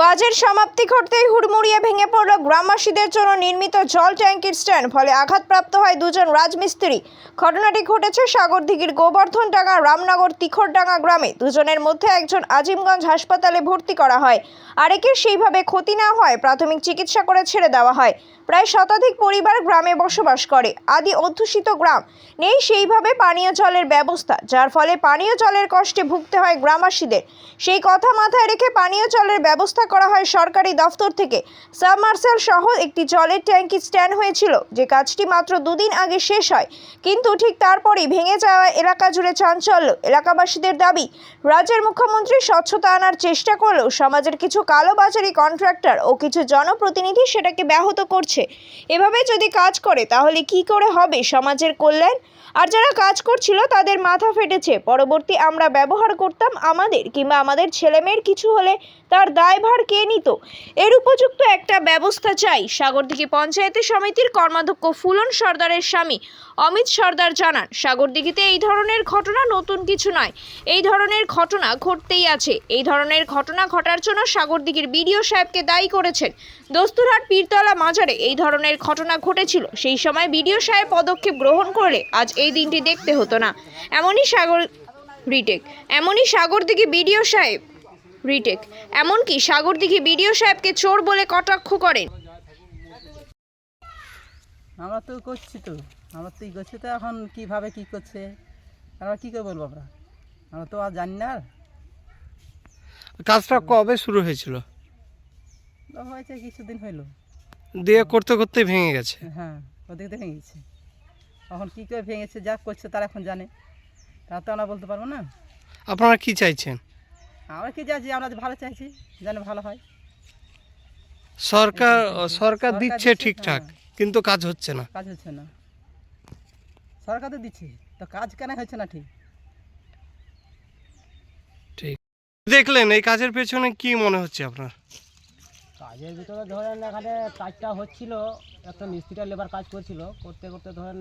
কাজের সমাপ্তি ঘটতেই হুড়মুড়িয়ে ভেঙে পড়ল গ্রামবাসীদের জন্য নির্মিত জল ট্যাঙ্কির স্ট্যান্ড, ফলে আঘাতপ্রাপ্ত হয় দুজন রাজমিস্ত্রি। ঘটনাটি ঘটেছে সাগরদিঘির গোবর্ধনডাঙ্গা, রামনগর, তিখরডাঙ্গা গ্রামে। দুজনের মধ্যে একজন আজিমগঞ্জ হাসপাতালে ভর্তি করা হয়। আরেকের সেইভাবে ক্ষতি না হয় প্রাথমিক চিকিৎসা করে ছেড়ে দেওয়া হয়। প্রায় শতাধিক পরিবার গ্রামে বসবাস করে। আদি অধ্যুষিত গ্রাম। নেই সেইভাবে পানীয় জলের ব্যবস্থা, যার ফলে পানীয় জলের কষ্টে ভুগতে হয় গ্রামবাসীদের। সেই কথা মাথায় রেখে পানীয় জলের ব্যবস্থা করা হয় সরকারি দফতর থেকে। সাবমার্সেল সহ একটি জলের ট্যাঙ্কি স্ট্যান্ড হয়েছিল, যে কাজটি মাত্র দুদিন আগে শেষ হয়। কিন্তু ঠিক তারপরেই ভেঙে যাওয়া এলাকা জুড়ে চাঞ্চল্য। এলাকাবাসীদের দাবি, রাজ্যের মুখ্যমন্ত্রী স্বচ্ছতা আনার চেষ্টা করলেও সমাজের কিছু কালোবাজারি কন্ট্রাক্টর ও কিছু জনপ্রতিনিধি সেটাকে ব্যাহত করছে। এভাবে যদি কাজ করে, তাহলে কি করে হবে সমাজের কল্যাণ? আর যারা কাজ করছিল, তাদের মাথা ফেটেছে। পরবর্তী আমরা ব্যবহার করতাম আমাদের, কিংবা আমাদের ছেলেমেয়ের কিছু হলে তার দায়ভার কে নিত। এর উপযুক্ত একটা ব্যবস্থা চাই, সাগরদিঘি পঞ্চায়েত সমিতির কর্মাধ্যক্ষ ফুলন সর্দারের স্বামী অমিত সর্দার জানান, সাগরদিঘিতে এই ধরনের ঘটনা নতুন কিছু নয়। এই ধরনের ঘটনা ঘটতেই আছে। এই ধরনের ঘটনা ঘটার জন্য সাগরদিঘির বিডিও সাহেবকে দায়ী করেছেন। দস্তুরহাট, পীরতলা মাজারে এই ধরনের ঘটনা ঘটেছিল। সেই সময় বিডিও সাহেব পদক্ষেপ গ্রহণ করলে আজ এই দিনটি দেখতে হতো না। এমনই সাগর, রিটেক, এমনই সাগরদিঘি বিডিও সাহেব রিটেক। এমনকি সাগরদিঘি বিডিও সাহেবকে চোর বলে কটাক্ষ করেন। আমরা তো করছি তো। আমরা তো করছি তো এখন কীভাবে কী করছে? আমরা কী করে বলব আমরা? আমরা তো আর জানি না আর। কাজটা কবে শুরু হয়েছিল? তো হয়েছে কিছুদিন হইল। দিয়ে করতে করতে ভেঙে গেছে। হ্যাঁ ওদিক দিয়ে গেছে। এখন কী করে ভেঙেছে যা করছে তারা এখন জানে। তা তো আমরা বলতে পারব না। আপনারা কি চাইছেন? আমরা কি চাইছি আমরা ভালো চাইছি যেন ভালো হয়। সরকার সরকার দিচ্ছে, ঠিকঠাক হ্যাঁ। কিন্তু কাজ হচ্ছে না। কাজ হচ্ছে না। সরকার তো দিচ্ছে তো কাজ কেন হচ্ছে না ঠিক? ঠিক। দেখলেন এই কাজের পেছনে কি মনে হচ্ছে আপনার? কাজের ভিতরে ধরেন এখানে কাজটা হচ্ছিল একটা মিস্ত্রিটা লেবার কাজ করছিল করতে করতে ধরেন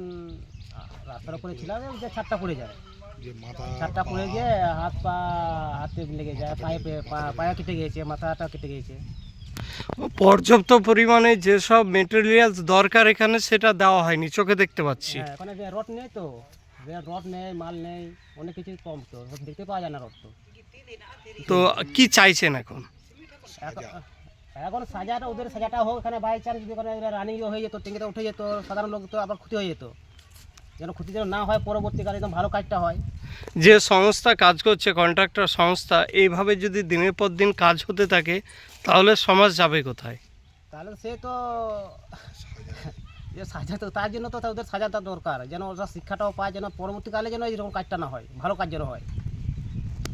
রাস্তার উপরে ছিলাম যে ছাদটা পড়ে যায়। ছাদটা পড়ে গিয়ে হাত পা হাতে লেগে যায় পায়ে পায়ে কেটে গিয়েছে মাথাটা কেটে গিয়েছে। পর্যাপ্ত পরিমাণে যেসব মেটেরিয়ালস দরকার এখানে সেটা দেওয়া হয়নি চোখে দেখতে পাচ্ছি। হ্যাঁ এখানে যে রড নেই তো রড নেই মাল নেই অনেক কিছু কম তো দেখতে পাওয়া যায় না রড তো। তো কি চাইছেন এখন? এখন এখন সাজাটা ওদের সাজাটা হোক এখানে বাই চান্স যদি ওখানে রানিং হয়ে যেত টেঙ্কিটা উঠে যেত সাধারণ লোক তো আবার ক্ষতি হয়ে যেত। যেন ক্ষতি যেন না হয় পরবর্তীকালে একদম ভালো কাজটা হয়। যে সংস্থা কাজ করছে কন্ট্রাক্টর সংস্থা এইভাবে যদি দিনের পর দিন কাজ হতে থাকে তাহলে সমাজ যাবে কোথায়? তাহলে সে তো যে সাজা তো তার জন্য তো ওদের সাজাটা দরকার যেন ওরা শিক্ষাটাও পায় যেন পরবর্তীকালে যেন এরকম কাজটা না হয় ভালো কাজ যেন হয়।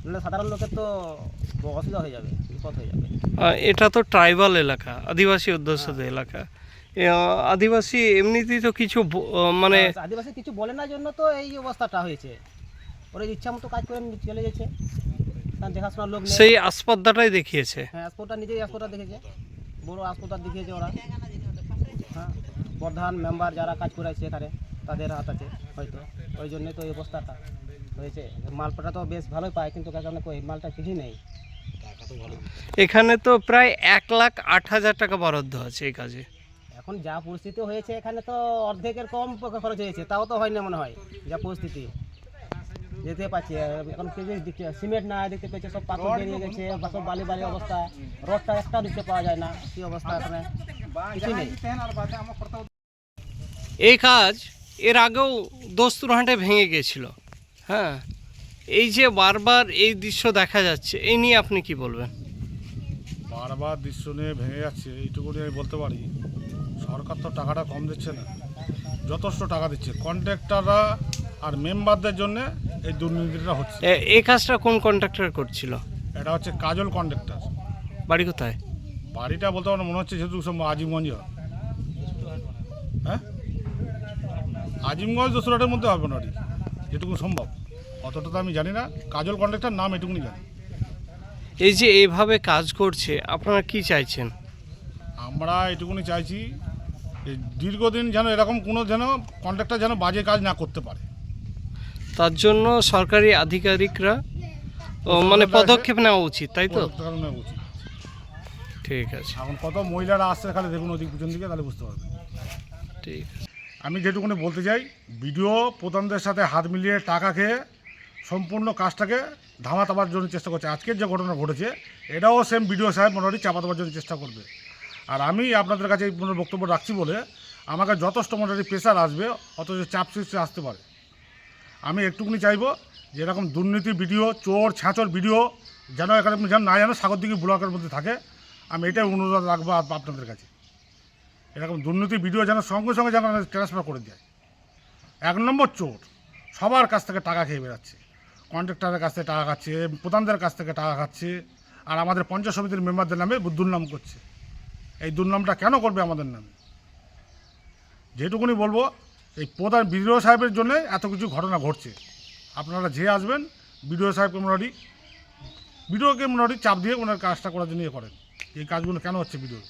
নাহলে সাধারণ লোকের তো অসুবিধা হয়ে যাবে বিপদ হয়ে যাবে। এটা তো ট্রাইবাল এলাকা আদিবাসী অধ্যুষিত এলাকা। এ, আহ, আদিবাসী এমনিতেই তো কিছু মানে আদিবাসী কিছু বলে না জন্য তো এই অবস্থাটা হয়েছে। ওরা ইচ্ছা মতো কাজ করে চলে গেছে। তার দেখাশোনার লোক সেই আসপদ্দাটাই দেখিয়েছে। হ্যাঁ হাসপাতাল নিজেই হাসপাতাল দেখেছে। বড় হাসপাতাল দেখিয়েছে ওরা। হ্যাঁ প্রধান মেম্বার যারা কাজ করেছে এখানে তাদের হাত আছে হয়তো। ওই জন্যই তো এই অবস্থাটা হয়েছে। মালপাটা তো বেশ ভালোই পায় কিন্তু কারণে কই মালটা কিছুই নেই। এখানে তো প্রায় এক লাখ আট হাজার টাকা বরাদ্দ আছে এই কাজে। এখন যা পরিস্থিতি হয়েছে এখানে তো অর্ধেকের কম খরচ হয়েছে তাও তো হয় না মনে হয় যা পরিস্থিতি। যেতে পারছি এখন সিমেন্ট না দেখতে পেয়েছে সব পাথর বেরিয়ে গেছে বা সব বালি বালি অবস্থা রডটা একটা দেখতে পাওয়া যায় না কি অবস্থা এখানে? কিছু নেই। এই কাজ এর আগেও দস্তুরহাটে ভেঙে গেছিল হ্যাঁ? এই যে বারবার এই দৃশ্য দেখা যাচ্ছে এই নিয়ে আপনি কি বলবেন? বারবার দৃশ্য নিয়ে ভেঙে যাচ্ছে এইটুকুনি আমি বলতে পারি। সরকার তো টাকাটা কম দিচ্ছে না যথেষ্ট টাকা দিচ্ছে। কন্ট্রাক্টররা আর মেম্বারদের জন্য এই দুর্নীতিটা হচ্ছে। এই কাজটা কোন কন্ট্রাক্টর করছিল? এটা হচ্ছে কাজল কন্ট্রাক্টর বাড়ি কোথায়? বাড়িটা বলতে পারো মনে হচ্ছে যেহেতু সব আজিমগঞ্জে হ্যাঁ। আজিমগঞ্জ দোসরাটের মধ্যে হবে না যেটুকু সম্ভব। অতটা তো আমি জানি না কাজল কন্ট্রাক্টর নাম এটুকুনি জানি। এই যে এইভাবে কাজ করছে আপনারা কি চাইছেন? আমরা এটুকুনি চাইছি দীর্ঘদিন যেন এরকম কোনো যেন কন্ট্রাক্টর যেন বাজে কাজ না করতে পারে। তার জন্য সরকারি আধিকারিকরা মানে পদক্ষেপ নেওয়া উচিত তাই তো? ঠিক আছে। এখন কত মহিলারা আসছে খালি দেখুন ওদিক পিছন দিকে তাহলে বুঝতে পারবেন। ঠিক আমি যেটুকুনি বলতে চাই ভিডিও প্রধানদের সাথে হাত মিলিয়ে টাকা খেয়ে সম্পূর্ণ কাজটাকে ধামা তাবার জন্য চেষ্টা করছে। আজকের যে ঘটনা ঘটেছে এটাও সেম বিডিও সাহেব মোটামুটি চাপা দেওয়ার জন্য চেষ্টা করবে। আর আমি আপনাদের কাছে এই বক্তব্য রাখছি বলে আমাকে যথেষ্ট মোটামুটি প্রেশার আসবে, অথচ চাপ সৃষ্টি আসতে পারে। আমি একটুকুনি চাইব যে এরকম দুর্নীতি ভিডিও, চোর, ছাঁচর ভিডিও যেন এখানে যেন না যেন সাগরদিঘি ব্লকের মধ্যে থাকে, আমি এটাই অনুরোধ রাখব আপনাদের কাছে। এরকম দুর্নীতি ভিডিও যেন সঙ্গে সঙ্গে যেন ট্রান্সফার করে দেয়। এক নম্বর চোর, সবার কাছ থেকে টাকা খেয়ে বেড়াচ্ছে। কন্ট্রাক্টরের কাছ থেকে টাকা খাচ্ছে, প্রধানদের কাছ থেকে টাকা খাচ্ছে, আর আমাদের পঞ্চায়েত সমিতির মেম্বারদের নামে দুর্নাম করছে। এই দুর্নামটা কেন করবে আমাদের নামে? যেটুকুনি বলব, এই প্রধান বিডিও সাহেবের জন্য এত কিছু ঘটনা ঘটছে। আপনারা যে আসবেন, বিডিও সাহেবকে মোটামুটি, বিডিওকে মোটামুটি চাপ দিয়ে ওনার কাজটা করার জন্য ইয়ে করেন। এই কাজগুলো কেন হচ্ছে বিডিও